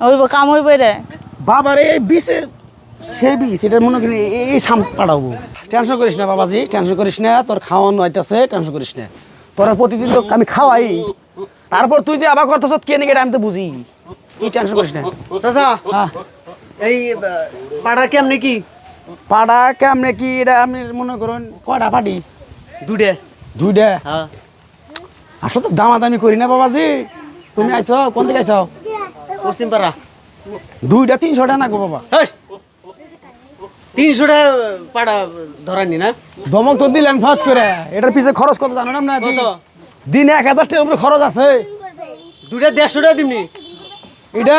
হইব কাম হইব রে বাবার এই বিষে সেই বিষ এটা মনে করি এই- সাম পাঠাবো টেনশন করিস না বাবাজি টেনশন করিস না তোর খাওয়ানো হইতেছে টেনশন করিস না। তোরা প্রতিদিন তো আমি খাওয়াই। তারপর তুই যে আবার করতেছ কে নাকি আমি তো বুঝি। তুই টেনশন করিস না। চাচা হ্যাঁ। এই পাড়া কেমনে কি? পাড়া কেমনে কি এটা আপনি মনে করুন কটা পাটি দুটে দুইটা? হ্যাঁ। আসলে তো দামাদামি করি না বাবাজি। তুমি আইছো কোন দিকে আইছো? পশ্চিম পাড়া। দুইটা তিনশো টাকা না গো বাবা। হেই! তিনশোটা পাড়া ধরানি না? ধমক তো দিলেন ফাঁস করে। এটার পিছে খরচ কত জানো না? কত? দিনে এক হাজার উপরে খরচ আছে। দুটা দেড়শো টাকা দিমনি? এটা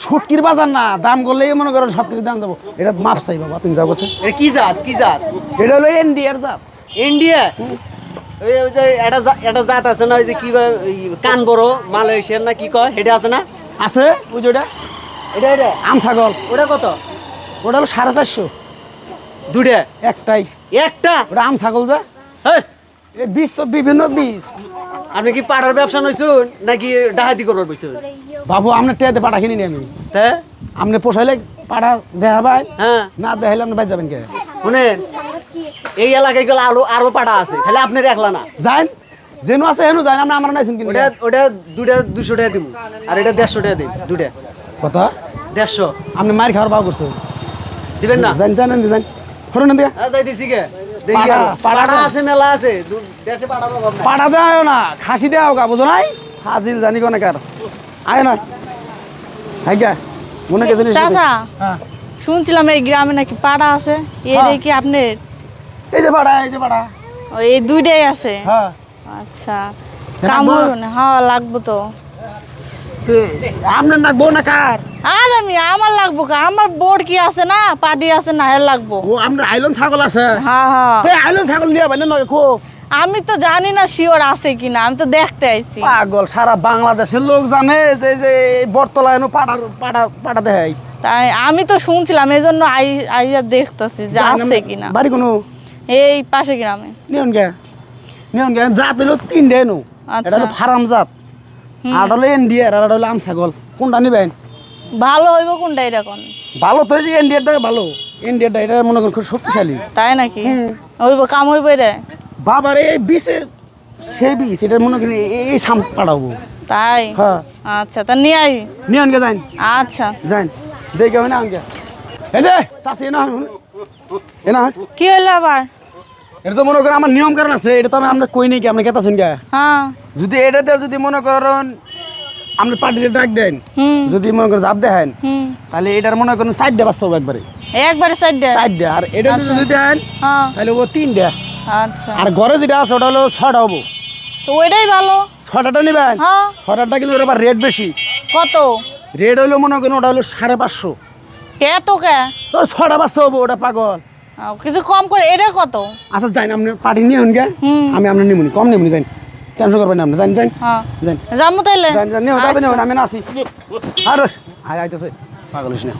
সুটকির বাজার না। দাম করলেই মনে করেন সব কিছু দাম যাব এটা মাপ চাই বাবা তুমি যাব এটা কি জাত? কি জাত? এটা হলো ইন্ডিয়ার জাত। ইন্ডিয়া ওই ওই যে একটা জা- একটা জাত আছে না? ওই যে কি কান বড় মালয়েশিয়ার না কি কয়? এটা আছে না? আছে? ওই যে ওটা। এটা এটা? আম ছাগল। ওটা কত? ওটা হলো সাড়ে চারশো। দুটা একটাই। একটা? ওটা আম ছাগল যা। হ্যাঁ বীজ তো বিভিন্ন বীজ। আপনি কি পাড়ার ব্যবসা নইছুন নাকি ডাহাতি করবার বইছুন? বাবু আপনার টেয়াতে পাটা কিনি নি আমি। হ্যাঁ আপনি পোষাইলে পাটা দেখা ভাই হ্যাঁ। না দেখাইলে আপনি বাইর যাবেন কে? শুনেন এই এলাকায় গেলে আরও আরও পাড়া আছে খালি আপনি রাখলা না। যাইন যেন আছে হেনু যাইন আমরা আমরা নাইছুন কিনি ওটা ওটা দুটা দুশো টাকা দিব আর এটা দেড়শো টাকা দিন দুটা কথা দেড়শো। আপনি মার খাওয়ার পাও করছেন। দিবেন না? জান জানেন জান। হরুন দিকে হ্যাঁ যাই দিছি দেখি পাড়া, পাড়া পাড়া আছে মেলা আছে। দেশে পাড়ার অভাব নাই। পাটা দেও না খাসি দেও গা বুঝো নাই? হাজিল জানি কোনে কার। আয় না। হাই গা। মনে কে জানিস চাচা হ্যাঁ। শুনছিলাম এই গ্রামে নাকি পাড়া আছে। হ্যাঁ। এই কি আপনি এই যে পাড়া এই যে পাড়া। ও, এই দুইটাই আছে। হ্যাঁ। আচ্ছা হ্যাঁ লাগবো তো। আপনার নাকবো না কার? আর আমি আমার লাগবো কা? আমার বোর্ড কি আছে না? পার্টি আছে না লাগবো। ও আপনার আইলন ছাগল আছে? হ্যাঁ হ্যাঁ। আইলন ছাগল নিয়ে নয় আমি তো জানি না শিওর আছে কিনা আমি তো দেখতে আইছি। পাগল সারা বাংলাদেশের লোক জানে যে যে এনো পাটা পাটা পাটা দেয় তাই আমি তো শুনছিলাম এই জন্য আই আইয়া দেখতেছি যে আছে কিনা বাড়ি কোনো? এই পাশে গ্রামে। নিয়ন গে নিয়ন গে জাত হলো তিনটে এনো। আচ্ছা। এটা হলো ফার্ম জাত। আর হলো ইন্ডিয়ার আর এটা হলো আম ছাগল কোনটা নিবেন? ভালো হইব কোনটা এটা কোন? ভালো তো যে ইন্ডিয়ারটা ভালো। ইন্ডিয়ারটা এটা মনে করেন খুব শক্তিশালী। তাই নাকি? হইব কাম হইব রে বাবার এই বিষে সেই বিষ এটা মনে করেন এই- সাম পাঠাবো তাই? হ্যাঁ। আচ্ছা তা নিয়ে আই। নিয়ন গে যান আচ্ছা। যান দেখে না আনকে এই যে চাষি এনা এনা কি হইল আবার? এটা তো মনে করেন আমার নিয়ম কারণ আছে এটা তো আমি আপনার কই নেই কি আপনি কেতাছেন কে হ্যাঁ। যদি এটাতে যদি মনে করেন আপনি পার্টিতে ডাক দেন যদি মনে করেন জাপ দেখেন হুম। তাহলে এটার মনে করেন চারটে বাচ্চা হবে একবারে। একবারে দে চারটে আর এটা যদি দেন হ্যাঁ। তাহলে ও তিনটে। আচ্ছা। আর ঘরে যেটা আছে ওটা হলো ছটা হব। তো ওইটাই ভালো। ছটাটা নেবেন? হ্যাঁ। ছটাটা কিন্তু ওর আবার রেট বেশি। কত? রেট হইল মনে করেন ওটা হলো সাড়ে পাঁচশো। কে তো কে? তোর ছটা বাচ্চা হব ওটা পাগল। কিছু কম করে এটার কত? আচ্ছা যাই আপনি পার্টি নিয়ে হন। আমি আপনার নিমুনি কম নিমুনি যাই টেনশন করবেন না আপনি যাই যাই যাই যাম তাইলে। যাই যাই নিয়ে। আমি আসি আর আয় আইতেছে। পাগলিস না।